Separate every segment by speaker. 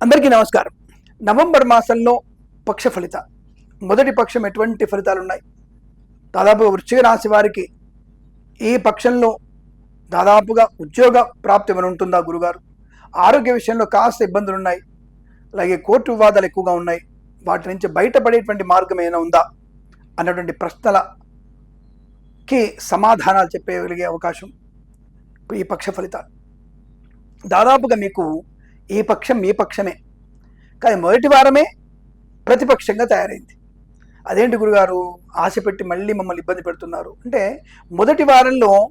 Speaker 1: అందరికీ నమస్కారం. నవంబర్ మాసంలో పక్ష ఫలిత మొదటి పక్షం ఎటువంటి ఫలితాలు ఉన్నాయి దాదాపుగా వృశ్చిక రాశి వారికి ఈ పక్షంలో దాదాపుగా ఉద్యోగ ప్రాప్తి ఏమైనా ఉంటుందా గురుగారు? ఆరోగ్య విషయంలో కాస్త ఇబ్బందులు ఉన్నాయి అలాగే కోర్టు వివాదాలు ఎక్కువగా ఉన్నాయి. వాటి నుంచి బయటపడేటువంటి మార్గం ఏమైనా ఉందా? అన్నటువంటి ప్రశ్నలకి సమాధానాలు చెప్పగలిగే అవకాశం ఈ పక్ష ఫలితాలు దాదాపుగా మీకు ఈ పక్షం మీ పక్షమే. కానీ మొదటి వారమే ప్రతిపక్షంగా తయారైంది. అదేంటి గురుగారు? ఆశ పెట్టి మళ్ళీ మమ్మల్ని ఇబ్బంది పెడుతున్నారు. అంటే మొదటి వారంలో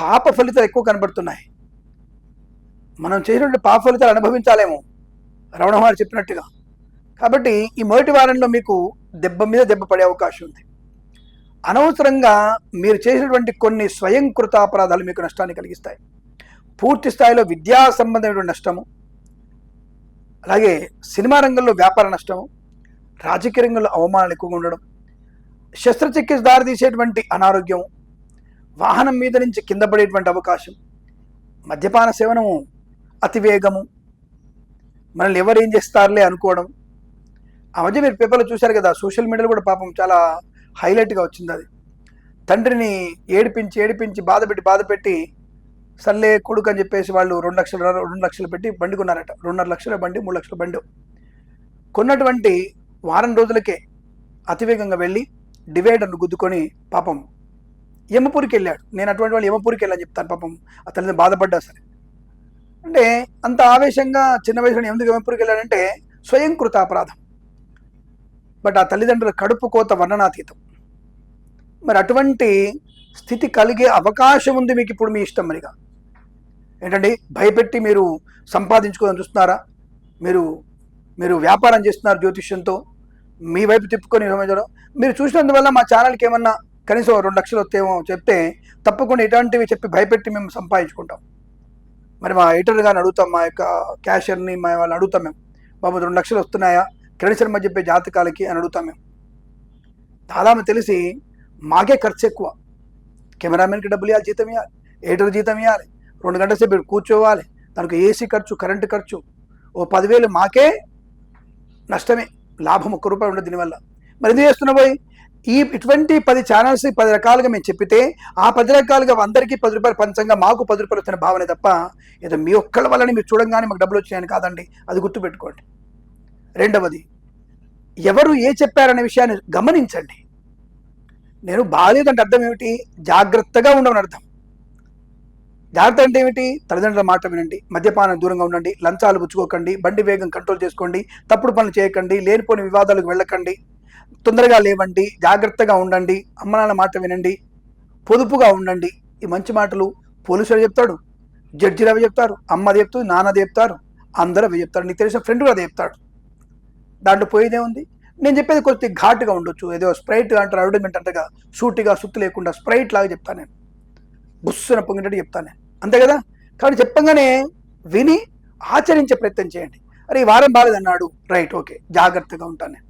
Speaker 1: పాప ఫలితాలు ఎక్కువ కనబడుతున్నాయి. మనం చేసినటువంటి పాప ఫలితాలు అనుభవించాలేమో. రమణ చెప్పినట్టుగా. కాబట్టి ఈ మొదటి వారంలో మీకు దెబ్బ మీద దెబ్బ పడే అవకాశం ఉంది. అనవసరంగా మీరు చేసినటువంటి కొన్ని స్వయంకృత అపరాధాలు మీకు నష్టాన్ని కలిగిస్తాయి. పూర్తి స్థాయిలో విద్యా సంబంధమైనటువంటి నష్టము అలాగే సినిమా రంగంలో వ్యాపార నష్టం రాజకీయ రంగంలో అవమానాలు ఎక్కువగా ఉండడం శస్త్రచికిత్స దారితీసేటువంటి అనారోగ్యం వాహనం మీద నుంచి కింద పడేటువంటి అవకాశం మద్యపాన సేవనము అతివేగము మనల్ని ఎవరు ఏం చేస్తారులే అనుకోవడం. ఆ మధ్య మీరు పేపర్లో చూశారు కదా సోషల్ మీడియాలో కూడా పాపం చాలా హైలైట్గా వచ్చింది అది. తండ్రిని ఏడిపించి ఏడిపించి బాధపెట్టి బాధపెట్టి సర్లే కొడుకు అని చెప్పేసి వాళ్ళు రెండు లక్షలు రెండు లక్షలు పెట్టి బండి కొన్నారట రెండున్నర లక్షల బండి మూడు లక్షల బండి. కొన్నటువంటి వారం రోజులకే అతివేగంగా వెళ్ళి డివైడర్ను గుద్దుకొని పాపం యమపూరికి వెళ్ళాడు. నేను అటువంటి వాళ్ళు యమపూరికి వెళ్ళని చెప్తాను పాపం. అతని బాధపడ్డా సరే. అంటే అంత ఆవేశంగా చిన్న వయసులో ఎందుకు యమపూరికి వెళ్ళాడంటే స్వయంకృత అపరాధం. బట్ ఆ తల్లిదండ్రుల కడుపు కోత వర్ణనాతీతం. మరి అటువంటి స్థితి కలిగే అవకాశం ఉంది మీకు ఇప్పుడు మీ ఇష్టం మరిగా. ఏంటండి? భయపెట్టి మీరు సంపాదించుకోవాలని చూస్తున్నారా? మీరు మీరు వ్యాపారం చేస్తున్నారు జ్యోతిష్యంతో. మీ వైపు తిప్పుకొని మీరు చూసినందువల్ల మా ఛానల్కి ఏమన్నా కనీసం రెండు లక్షలు వస్తేమో చెప్తే తప్పకుండా ఇటువంటివి చెప్పి భయపెట్టి మేము సంపాదించుకుంటాం. మరి మా ఎడిటర్ గారిని అడుగుతాం మా యొక్క క్యాషియర్ని మా వాళ్ళని అడుగుతాం మేము. బాబు రెండు లక్షలు వస్తున్నాయా? క్రెడిట్ శర్మ చెప్పే జాతకాలకి అని అడుగుతాం మేము. దాదాపు తెలిసి మాకే ఖర్చు ఎక్కువ. కెమెరామెన్కి డబ్బులు ఇవ్వాలి జీతం ఇవ్వాలి ఎడిటర్ జీతం ఇవ్వాలి రెండు గంటల సేపు కూర్చోవాలి. దానికి ఏసీ ఖర్చు కరెంటు ఖర్చు. ఓ పదివేలు మాకే నష్టమే. లాభం ఒక్క రూపాయి ఉండదు దీనివల్ల. మరి ఎందుకు చేస్తున్నా పోయి ఈ ఇటువంటి పది ఛానల్స్ పది రకాలుగా మేము చెప్పితే ఆ పది రకాలుగా అందరికీ పది రూపాయలు పంచంగా మాకు పది రూపాయలు వచ్చిన భావనే తప్ప ఏదో మీ ఒక్కళ్ళ వల్లని మీరు చూడంగానే మాకు డబ్బులు వచ్చినాయని కాదండి. అది గుర్తుపెట్టుకోండి. రెండవది ఎవరు ఏ చెప్పారనే విషయాన్ని గమనించండి. నేను బాగాలేదంటే అర్థం ఏమిటి? జాగ్రత్తగా ఉండమని అర్థం. జాగ్రత్త అంటే ఏమిటి? తల్లిదండ్రుల మాట వినండి మద్యపానం దూరంగా ఉండండి లంచాలు పుచ్చుకోకండి బండి వేగం కంట్రోల్ చేసుకోండి తప్పుడు పనులు చేయకండి లేనిపోని వివాదాలకు వెళ్ళకండి తొందరగా లేవండి జాగ్రత్తగా ఉండండి అమ్మ నాన్న మాట వినండి పొదుపుగా ఉండండి. ఈ మంచి మాటలు పోలీసులు చెప్తాడు జడ్జిలు అవి చెప్తారు అమ్మ చెప్తుంది నాన్న చెప్తారు అందరూ అవి చెప్తారు. నీకు తెలిసిన ఫ్రెండ్ కూడా చెప్తాడు. దాంట్లో పోయేదే ఉంది. నేను చెప్పేది కొద్ది ఘాటుగా ఉండొచ్చు. ఏదో స్ప్రైట్ అంటారు అడ్వర్టైజ్మెంట్ అంతగా సూటిగా సుత్తు లేకుండా స్ప్రైట్ లాగా చెప్తాను నేను. బుస్సున పొంగినట్టు చెప్తాను నేను. అంతే కదా? కాబట్టి చెప్పంగానే విని ఆచరించే ప్రయత్నం చేయండి. అరే ఈ వారం బాలేదన్నాడు. Right okay. జాగ్రత్తగా ఉంటాను నేను.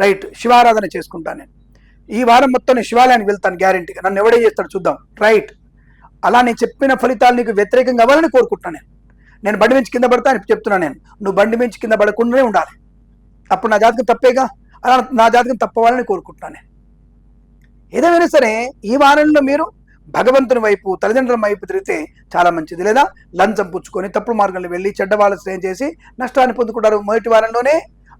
Speaker 1: రైట్ శివారాధన చేసుకుంటాను నేను. ఈ వారం మొత్తం నేను శివాలయానికి వెళ్తాను గ్యారంటీగా. నన్ను ఎవడే చేస్తాడు చూద్దాం. రైట్. అలా నేను చెప్పిన ఫలితాలు నీకు వ్యతిరేకంగా అవ్వాలని కోరుకుంటున్నాను నేను. నేను బండి మించి కింద పడతా అని చెప్తున్నాను నేను. నువ్వు బండి మించి కింద పడకుండానే ఉండాలి. అప్పుడు నా జాతకం తప్పేగా? అలా నా జాతకం తప్పవాలని కోరుకుంటున్నాను నేను. ఏదేమైనా సరే ఈ వారంలో మీరు భగవంతుని వైపు తల్లిదండ్రుల వైపు తిరిగితే చాలా మంచిది. లేదా లంచం పుచ్చుకొని తప్పుడు మార్గంలో వెళ్ళి చెడ్డ వాళ్ళ స్నేహం చేసి నష్టాన్ని పొందుకుంటారు. మొదటి వారంలోనే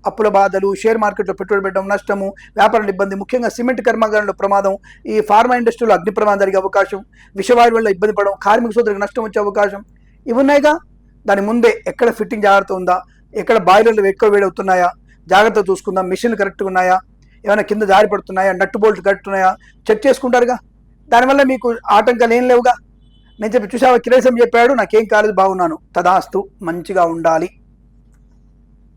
Speaker 1: అప్పుల బాధలు షేర్ మార్కెట్లో పెట్టుబడి పెట్టడం నష్టము వ్యాపారాల ఇబ్బంది ముఖ్యంగా సిమెంట్ కర్మాగారంలో ప్రమాదం ఈ ఫార్మా ఇండస్ట్రీలో అగ్ని ప్రమాదం జరిగే అవకాశం విషవాయువు వల్ల ఇబ్బంది పడడం కార్మిక సోదరికి నష్టం వచ్చే అవకాశం ఇవి ఉన్నాయిగా? దాని ముందే ఎక్కడ ఫిట్టింగ్ జాగ్రత్త ఉందా? ఎక్కడ బాయిలర్లు ఎక్కువ వేడవుతున్నాయా? జాగ్రత్త చూసుకుందాం. మిషన్లు కరెక్ట్గా ఉన్నాయా? ఏమైనా కింద జారి పడుతున్నాయా? నట్టు బోల్ట్ కరెక్ట్ ఉన్నాయా? చెక్ చేసుకుంటారుగా? దానివల్ల మీకు ఆటంకాలు ఏం లేవుగా? నేను చెప్పి చూసావా కిరేసం చెప్పాడు నాకేం కాలేదు బాగున్నాను. తదాస్తు మంచిగా ఉండాలి.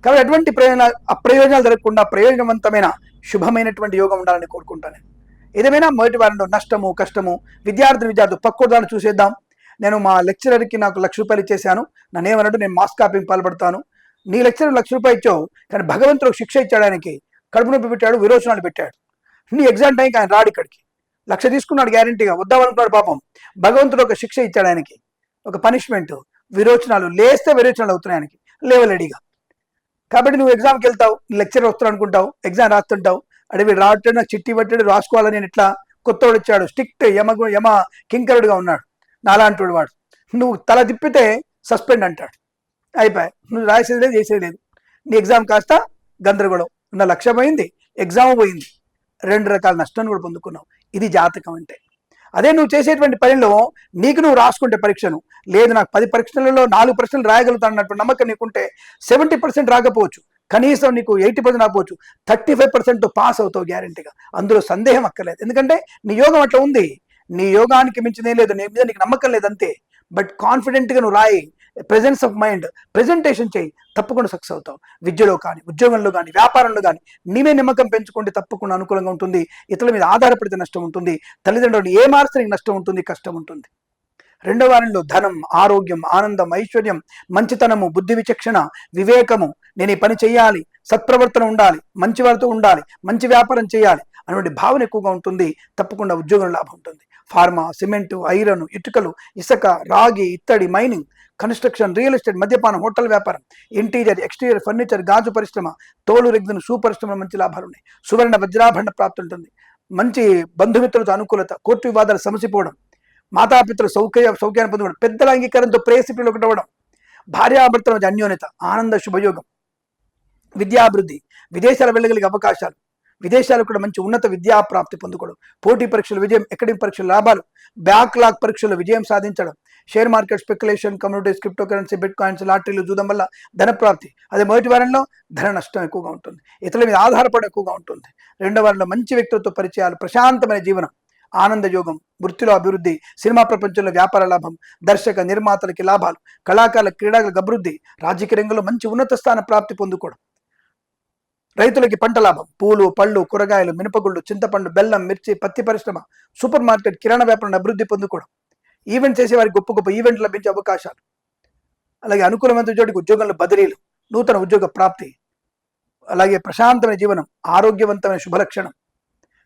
Speaker 1: కాబట్టి అటువంటి ప్రయోజనాలు అప్రయోజనాలు జరగకుండా ప్రయోజనవంతమైన శుభమైనటువంటి యోగం ఉండాలని కోరుకుంటాను ఏదేమైనా మొదటి వారంలో నష్టము కష్టము విద్యార్థి విద్యార్థులు పక్కోదాన్ని చూసేద్దాం. నేను మా లెక్చరర్కి నాకు లక్ష రూపాయలు ఇచ్చేసాను నన్ను ఏమన్నట్టు నేను మాస్ కాపింగ్ పాల్పడతాను. నీ లెక్చరర్ లక్ష రూపాయలు ఇచ్చావు కానీ భగవంతుడు శిక్ష ఇచ్చాడానికి కడుపు నొప్పి పెట్టాడు విరోచనాలు పెట్టాడు. నీ ఎగ్జామ్ టైంకి ఆయన రాడు ఇక్కడికి. లక్ష తీసుకున్నాడు గ్యారంటీగా వద్దామనుకున్నాడు పాపం. భగవంతుడు ఒక శిక్ష ఇచ్చాడు ఆయనకి. ఒక పనిష్మెంట్ విరోచనాలు లేస్తే విరోచనాలు అవుతున్నాయి ఆయనకి. లేవలేడిగా కాబట్టి నువ్వు ఎగ్జామ్కి వెళ్తావు లెక్చర్ వస్తాడు అనుకుంటావు ఎగ్జామ్ రాస్తుంటావు. అడవి రావట్లేదు నాకు చిట్టి పట్టాడు రాసుకోవాలని నేను ఇట్లా కొత్తవాడు వచ్చాడు. స్టిక్ట్ యమ యమ కింకరుడుగా ఉన్నాడు. నాలాంటి వాడు. నువ్వు తల తిప్పితే సస్పెండ్ అంటాడు. అయిపోయాయి. నువ్వు రాసేది లేదు చేసేది లేదు. నీ ఎగ్జామ్ కాస్త గందరగోళం. నా లక్ష్యం పోయింది. ఎగ్జామ్ పోయింది. రెండు రకాల నష్టాన్ని కూడా పొందుకున్నావు. ఇది జాతకం అంటే. అదే నువ్వు చేసేటువంటి పనిలో నీకు నువ్వు రాసుకుంటే పరీక్షను. లేదు నాకు పది పరీక్షలలో నాలుగు ప్రశ్నలు రాయగలుగుతాను అన్నటువంటి నమ్మకం నీకుంటే సెవెంటీ పర్సెంట్ రాకపోవచ్చు. కనీసం నీకు ఎయిటీ పర్సెంట్ రాకపోవచ్చు. థర్టీ ఫైవ్ పర్సెంట్ పాస్ అవుతావు గ్యారంటీగా అందులో సందేహం అక్కర్లేదు. ఎందుకంటే నీ యోగం అట్లా ఉంది. నీ యోగానికి మించినే లేదు. నీ మీద నీకు నమ్మకం లేదు అంతే బట్ కాన్ఫిడెంట్గా నువ్వు రాయి. ప్రెజెన్స్ ఆఫ్ మైండ్ ప్రెజెంటేషన్ చేయి తప్పకుండా సక్సెస్ అవుతావు. విద్యలో కానీ ఉద్యోగంలో కానీ వ్యాపారంలో కానీ నీవే నమ్మకం పెంచుకుంటే తప్పకుండా అనుకూలంగా ఉంటుంది. ఇతరుల మీద ఆధారపడితే నష్టం ఉంటుంది. తల్లిదండ్రులు ఏ మార్స్తే నీకు నష్టం ఉంటుంది కష్టం ఉంటుంది. రెండో వారంలో ధనం ఆరోగ్యం ఆనందం ఐశ్వర్యం మంచితనము బుద్ధి విచక్షణ వివేకము. నేను ఈ పని చేయాలి సత్ప్రవర్తన ఉండాలి మంచి వారితో ఉండాలి మంచి వ్యాపారం చేయాలి అనేటువంటి భావన ఎక్కువగా ఉంటుంది. తప్పకుండా ఉద్యోగం లాభం ఉంటుంది. ఫార్మా సిమెంట్ ఐరన్ ఇటుకలు ఇసుక రాగి ఇత్తడి మైనింగ్ కన్స్ట్రక్షన్ రియల్ ఎస్టేట్ మద్యపానం హోటల్ వ్యాపారం ఇంటీరియర్ ఎక్స్టీరియర్ ఫర్నిచర్ గాజు పరిశ్రమ తోలు రెగ్దిన షూ పరిశ్రమ మంచి లాభాలు ఉన్నాయి. సువర్ణ వజ్రాభరణ ప్రాప్తి ఉంటుంది. మంచి బంధుమిత్రులతో అనుకూలత కోర్టు వివాదాలు సమసిపోవడం మాతాపితృ సౌకర్య సౌకర్యాన్ని పొందుకోవడం పెద్దల అంగీకారంతో ప్రేసిపిలు ఒకటి అవ్వడం భార్యాభర్తల మధ్య అన్యోన్యత ఆనంద శుభయోగం విద్యాభివృద్ధి విదేశాలు వెళ్ళగలిగే అవకాశాలు విదేశాలకు కూడా మంచి ఉన్నత విద్యా ప్రాప్తి పొందుకోవడం. పోటీ పరీక్షలు విజయం అకాడమిక్ పరీక్షల లాభాలు. బ్యాక్లాగ్ పరీక్షల విజయం సాధించడం. Share market speculation communities crypto currency bitcoins లాటరీలు చూడడం వల్ల ధన ప్రాప్తి. అదే మొదటి వారంలో ధన నష్టం ఎక్కువగా ఉంటుంది. ఇతరుల మీద ఆధారపడి ఎక్కువగా ఉంటుంది. రెండో వారంలో మంచి వ్యక్తులతో పరిచయాలు ప్రశాంతమైన జీవనం ఆనందయోగం వృత్తిలో అభివృద్ధి సినిమా ప్రపంచంలో వ్యాపార లాభం దర్శక నిర్మాతలకి లాభాలు కళాకారుల క్రీడలకు అభివృద్ధి రాజకీయ రంగంలో మంచి ఉన్నత స్థాన ప్రాప్తి పొందుకోవడం. రైతులకి పంట లాభం. పూలు పళ్ళు కూరగాయలు మినపగుళ్ళు చింతపండు బెల్లం మిర్చి పత్తి పరిశ్రమ సూపర్ మార్కెట్ కిరాణా వ్యాపారం అభివృద్ధి పొందుకోవడం. ఈవెంట్ చేసే వారికి గొప్ప గొప్ప ఈవెంట్లు లభించే అవకాశాలు. అలాగే అనుకూలమైన చోటికి ఉద్యోగంలో బదిలీలు నూతన ఉద్యోగ ప్రాప్తి అలాగే ప్రశాంతమైన జీవనం ఆరోగ్యవంతమైన శుభలక్షణం.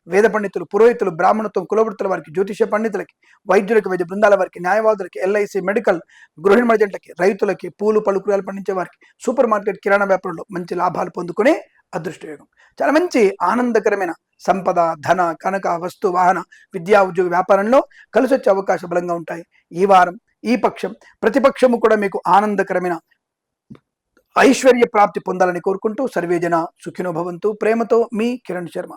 Speaker 1: వేద పండితులు పురోహితులు బ్రాహ్మణత్వం కులవృత్తుల వారికి జ్యోతిష పండితులకి వైద్యులకి వైద్య బృందాల వారికి న్యాయవాదులకి ఎల్ఐసి మెడికల్ గృహిణి మర్జెంట్లకి రైతులకి పూలు పలుకురాలు పండించే వారికి సూపర్ మార్కెట్ కిరాణా వ్యాపారంలో మంచి లాభాలు పొందుకునే అదృష్టయోగం. చాలా మంచి ఆనందకరమైన సంపద ధన కనక వస్తు వాహన విద్యా ఉద్యోగ వ్యాపారంలో కలిసి వచ్చే అవకాశం బలంగా ఉంటాయి. ఈ వారం ఈ పక్షం ప్రతిపక్షము కూడా మీకు ఆనందకరమైన ఐశ్వర్య ప్రాప్తి పొందాలని కోరుకుంటూ సర్వేజన సుఖినో భవంతు. ప్రేమతో మీ కిరణ్ శర్మ.